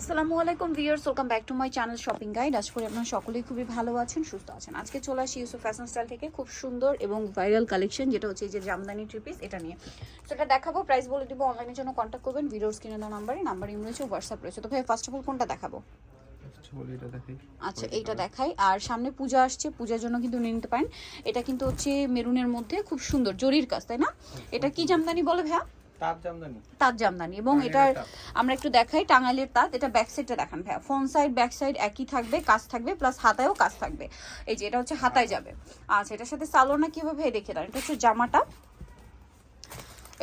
আসসালামু আলাইকুম viewers welcome back to my channel shopping guide. আজ করে আপনারা সকলেই খুবই ভালো আছেন সুস্থ আছেন। আজকে চলে আসি ইউসুফ ফ্যাশন স্টাইল থেকে খুব সুন্দর এবং ভাইরাল কালেকশন যেটা হচ্ছে এই যে জামদানি থ্রি পিস এটা নিয়ে। তো এটা দেখাবো প্রাইস বলে দিব অনলাইনের জন্য কন্ট্যাক্ট করবেন ভিডিওর স্ক্রিনে দেওয়া নাম্বারে নাম্বার ইম রয়েছে হোয়াটসঅ্যাপ রয়েছে। তো ভাই ফার্স্ট অফ অল কোনটা দেখাবো? আচ্ছা আচ্ছা এইটা দেখাই। আর সামনে পূজা আসছে পূজার জন্য কিন্তু নিয়ে নিতে পারেন। এটা কিন্তু হচ্ছে মেরুনের মধ্যে খুব সুন্দর জরির কাজ তাই না? এটা কি জামদানি বলে ভাইয়া? তাঁত জামদানি? এবং তাঁত। আমরা একটু দেখাই টাঙ্গাইলের তাঁত এটা ব্যাক সাইডটা দেখান ভাইয়া। ফ্রন্ট সাইড ব্যাক সাইড একই থাকবে কাজ থাকবে প্লাস হাতায়ও কাজ থাকবে। এই যে এটা হচ্ছে হাতায় যাবে। আচ্ছা এটার সাথে সালোয়ার না কীভাবে দেখে দেন এটা হচ্ছে জামাটা।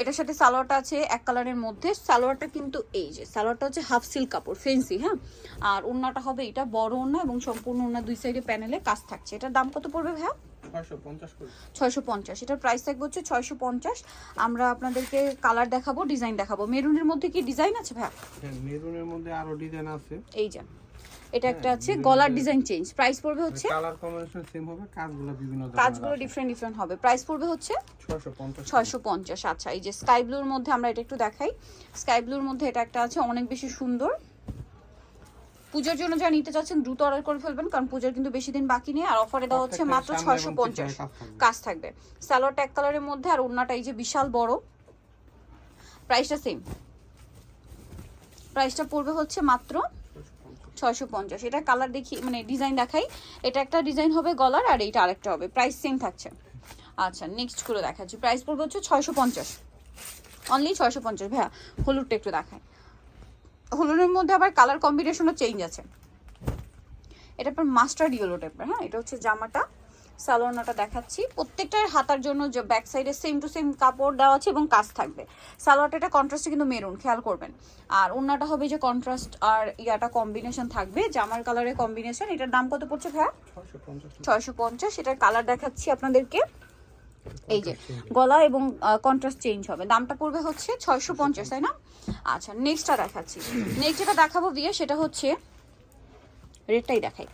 এটার সাথে সালোয়ারটা আছে এক কালারের মধ্যে। সালোয়ারটা কিন্তু এই যে সালোয়ারটা হচ্ছে হাফ সিল্ক কাপড় ফেন্সি হ্যাঁ? আর ওড়নাটা হবে এটা বড় ওড়না এবং সম্পূর্ণ ওড়না দুই সাইডে প্যানেলে কাজ থাকছে। এটার দাম কত পড়বে ভাইয়া? ছয়শো পঞ্চাশ এটার প্রাইস থাকবে হচ্ছে ছয়শো পঞ্চাশ। আমরা আপনাদেরকে কালার দেখাবো ডিজাইন দেখাবো। মেরুনের মধ্যে কি ডিজাইন আছে ভাইয়া? হ্যাঁ মেরুনের মধ্যে আরও ডিজাইন আছে। এই যে এটা একটা আছে গলার ডিজাইন চেঞ্জ প্রাইস পড়বে হচ্ছে কালার কম্বিনেশন সেম হবে কাজগুলো বিভিন্ন কাজগুলো ডিফারেন্ট ডিফারেন্ট হবে। প্রাইস পড়বে হচ্ছে ছয়শো পঞ্চাশ ছয়শো পঞ্চাশ। আচ্ছা এই যে স্কাই ব্লুর মধ্যে আমরা এটা একটু দেখাই। স্কাই ব্লুর মধ্যে এটা একটা আছে অনেক বেশি সুন্দর। পূজার জন্য যা নিতে চাচ্ছেন দ্রুত অর্ডার করে ফেলবেন কারণ পূজার কিন্তু বেশি দিন বাকি নেই আর অফারে দেওয়া হচ্ছে মাত্র ছয়শো পঞ্চাশ কাজ থাকবে। স্যালোয়ারটা এক কালারের মধ্যে আর ওড়নাটা এই যে বিশাল বড়। প্রাইসটা সেম প্রাইসটা পড়বে হচ্ছে মাত্র ছয়শো পঞ্চাশ। এটা কালার দেখি মানে ডিজাইন দেখাই। এটা একটা ডিজাইন হবে গলার আর এইটা আরেকটা হবে। প্রাইস সেম থাকছে। আচ্ছা নেক্সট করে দেখাচ্ছি। প্রাইস পড়বে হচ্ছে ছয়শো পঞ্চাশ। অনলি ছয়শো পঞ্চাশ। ভাইয়া হলুদটা একটু দেখায় হলুদের মধ্যে আবার কালার কম্বিনেশনও চেঞ্জ আছে। এটা আপনার মাস্টার্ড ইয়েলো টাইপের হ্যাঁ? এটা হচ্ছে জামাটা সালোয়ারটা দেখাচ্ছি। প্রত্যেকটার হাতার জন্য যে ব্যাক সাইডে সেম টু সেম কাপড় দেওয়া আছে এবং কাজ থাকবে। সালোয়ারটা এটা কন্ট্রাস্টে কিন্তু মেরুন খেয়াল করবেন। আর ওড়নাটা হবে যে কন্ট্রাস্ট আর ইয়াটা কম্বিনেশন থাকবে। জামার কালারের কম্বিনেশন এটার দাম কত পড়ছে ভাইয়া? ছয়শো পঞ্চাশ এটার কালার দেখাচ্ছি আপনাদেরকে। এই যে গলা এবং কন্ট্রাস্ট চেঞ্জ হবে। দামটা পড়বে হচ্ছে ছয়শো পঞ্চাশ তাই না? আচ্ছা নেক্সটটা দেখাচ্ছি। নেক্সট যেটা দেখাবো বিয়ে সেটা হচ্ছে রেটটাই দেখাই।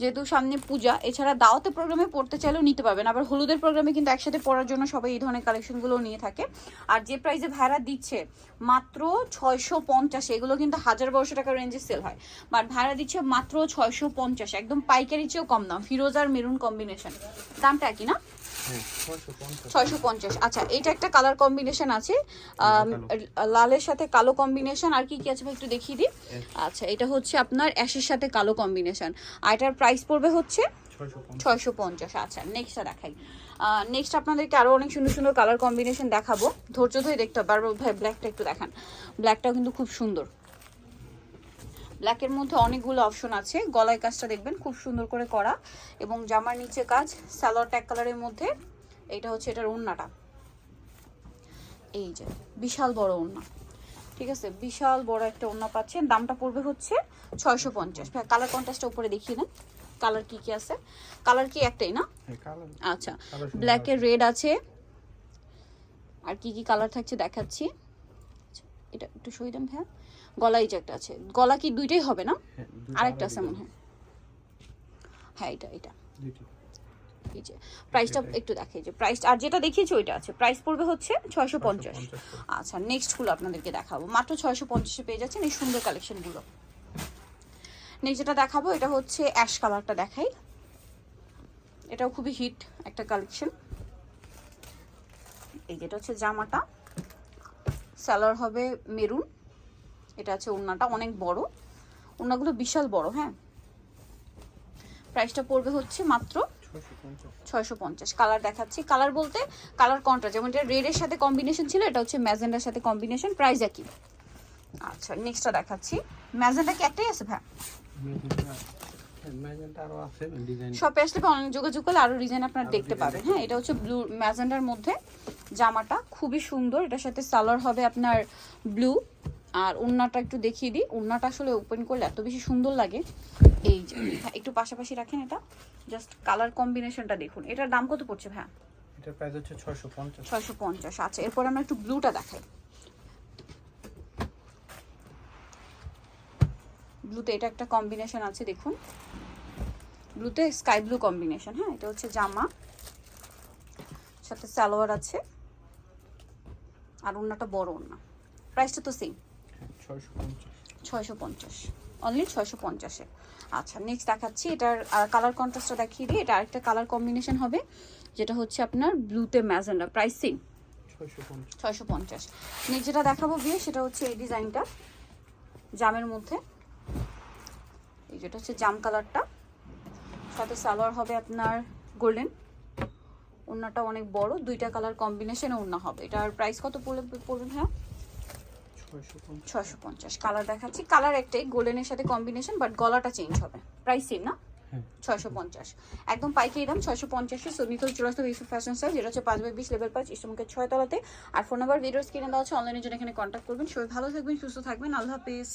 যেহেতু সামনে পূজা এছাড়া দাওয়াতে প্রোগ্রামে পড়তে চাইলেও নিতে পারবেন আবার হলুদের প্রোগ্রামে কিন্তু একসাথে পড়ার জন্য সবাই এই ধরনের কালেকশনগুলো নিয়ে থাকে। আর যে প্রাইসে ভাড়া দিচ্ছে মাত্র ছয়শো পঞ্চাশ এগুলো কিন্তু হাজার বারোশো টাকা রেঞ্জে সেল হয়। বাট ভাড়া দিচ্ছে মাত্র ছয়শো পঞ্চাশ একদম পাইকারি চেয়েও কম দাম ফিরোজ আর মেরুন কম্বিনেশন দামটা একই না? ছয়শো পঞ্চাশ। আচ্ছা এটা একটা কালার কম্বিনেশন আছে। লালের সাথে কালো কম্বিনেশন আর কি কি আছে একটু দেখিয়ে দিই? আচ্ছা এটা হচ্ছে আপনার অ্যাশের সাথে কালো কম্বিনেশন আর এটার প্রাইস পড়বে হচ্ছে ছয়শো পঞ্চাশ। আচ্ছা নেক্সটটা দেখাই। নেক্সট আপনাদেরকে আরও অনেক সুন্দর সুন্দর কালার কম্বিনেশন দেখাবো। ধৈর্য ধরে দেখতে হবে। বারবার ভাই ব্ল্যাকটা একটু দেখান। ব্ল্যাকটাও কিন্তু খুব সুন্দর। ব্ল্যাকের মধ্যে অনেকগুলো অপশন আছে। গলায় কাজটা দেখবেন খুব সুন্দর করে করা। এবং জামার নিচে কাজ সালোয়ার ট্যাগ কালারের মধ্যে। এইটা হচ্ছে এটার ওড়নাটা। এই যে বিশাল বড় ওড়না। ঠিক আছে? বিশাল বড় একটা ওড়না পাচ্ছেন। দামটা পড়বে হচ্ছে ছয়শো পঞ্চাশ। কালার কন্ট্রাস্টটা উপরে দেখিয়ে দেন কালার কি কি আছে? কালার কি একটাই না? আচ্ছা। ব্ল্যাকের রেড আছে। আর কি কি কালার থাকছে দেখাচ্ছি। এটা একটু সই দেন হ্যাঁ গলা এই যে একটা আছে। গলা কি দুইটাই হবে না? হ্যাঁ, আরেকটা আছে মনে হয়। হ্যাঁ এটা এটা। এই যে প্রাইসটা একটু দেখে যে প্রাইস আর যেটা দেখিয়েছি ওইটা আছে। প্রাইস পড়বে হচ্ছে ছয়শো পঞ্চাশ। 650 করে। আচ্ছা নেক্সটগুলো আপনাদেরকে দেখাবো। মাত্র ছয়শো পঞ্চাশে পেয়ে যাচ্ছেন এই সুন্দর কালেকশনগুলো নেক্সট যেটা দেখাবো এটা হচ্ছে অ্যাশ কালারটা দেখাই। এটাও খুবই হিট একটা কালেকশন এই যেটা হচ্ছে জামাটা। স্যালার হবে মেরুন। এটা আছে ওড়নাটা, অনেক বড়। ওড়নাগুলো বিশাল বড় হ্যাঁ। প্রাইসটা পড়বে হচ্ছে মাত্র ছয়শো পঞ্চাশ। কালার দেখাচ্ছি। কালার বলতে কালার কন্ট্রাস্ট যেমন এটা রেডের সাথে কম্বিনেশন ছিল, এটা হচ্ছে ম্যাজেন্ডার সাথে কম্বিনেশন প্রাইস একই। আচ্ছা নেক্সটটা দেখাচ্ছি। ম্যাজেন্ডা কি একটাই আছে, ভাই? শপে আসলে অনলাইন যোগাযোগ করলে আরও ডিজাইন আপনারা দেখতে পাবেন। হ্যাঁ এটা হচ্ছে ব্লু ম্যাজেন্ডার মধ্যে। জামাটা খুবই সুন্দর। এটার সাথে সালোয়ার হবে আপনার ব্লু আর ওড়নাটা একটু দেখিয়ে দিই। ওড়নাটা আসলে ওপেন করলে এত বেশি সুন্দর লাগে। এই যে হ্যাঁ, একটু পাশাপাশি রাখেন এটা। জাস্ট কালার কম্বিনেশনটা দেখুন। এটার দাম কত পড়ছে ভাই এটার প্রাইস হচ্ছে ছয়শো পঞ্চাশ। ছয়শো পঞ্চাশ। আচ্ছা এরপর আমরা একটু ব্লুটা দেখাই। ব্লুতে এটা একটা কম্বিনেশন আছে দেখুন। ব্লুতে স্কাই ব্লু কম্বিনেশন হ্যাঁ এটা হচ্ছে জামা। সাথে সালোয়ার আছে। আর ওড়নাটা বড় ওড়না প্রাইসটা তো সেম ছয়শো পঞ্চাশ। অনলি ছয়শো পঞ্চাশে। আচ্ছা নেক্সট দেখাচ্ছি। এটার কালার কন্ট্রাস্টটা দেখিয়ে দিই। এটা আরেকটা কালার কম্বিনেশন হবে যেটা হচ্ছে আপনার ব্লুতে ম্যাজেন্ডা। প্রাইস সেম ছয়শো পঞ্চাশ। ছয়শো পঞ্চাশ। নেক্সট যেটা দেখাবো বিয়ে সেটা হচ্ছে এই ডিজাইনটা জামের মধ্যে। এই যেটা হচ্ছে জাম কালারটা সাথে সালোয়ার হবে আপনার গোল্ডেন? ওড়নাটা অনেক বড় দুইটা কালার কম্বিনেশনে ওড়না হবে। এটার প্রাইস কত পড়বে পড়বে হ্যাঁ ছয়শো পঞ্চাশ। কালার দেখাচ্ছি। কালার একটাই গোল্ডেনের সাথে কম্বিনেশন বাট গলাটা চেঞ্জ হবে। প্রাইস সেম না? ছয়শো পঞ্চাশ। একদম পাইকারি দাম ছয়শো পঞ্চাশে সনিতল চুরাস্ত বিশ ফ্যাশন স্টাইল যেটা হচ্ছে পাঁচ বাই বিশ লেভেল পাঁচ ইস্টমুখের ছয় তলাতে। আর ফোন নাম্বার ভিডিওর স্ক্রিনে দেওয়া হচ্ছে অনলাইনের জন্য এখানে কন্ট্যাক্ট করবেন। সবাই ভালো থাকবেন সুস্থ থাকবেন। আল্লাহ হাফিজ।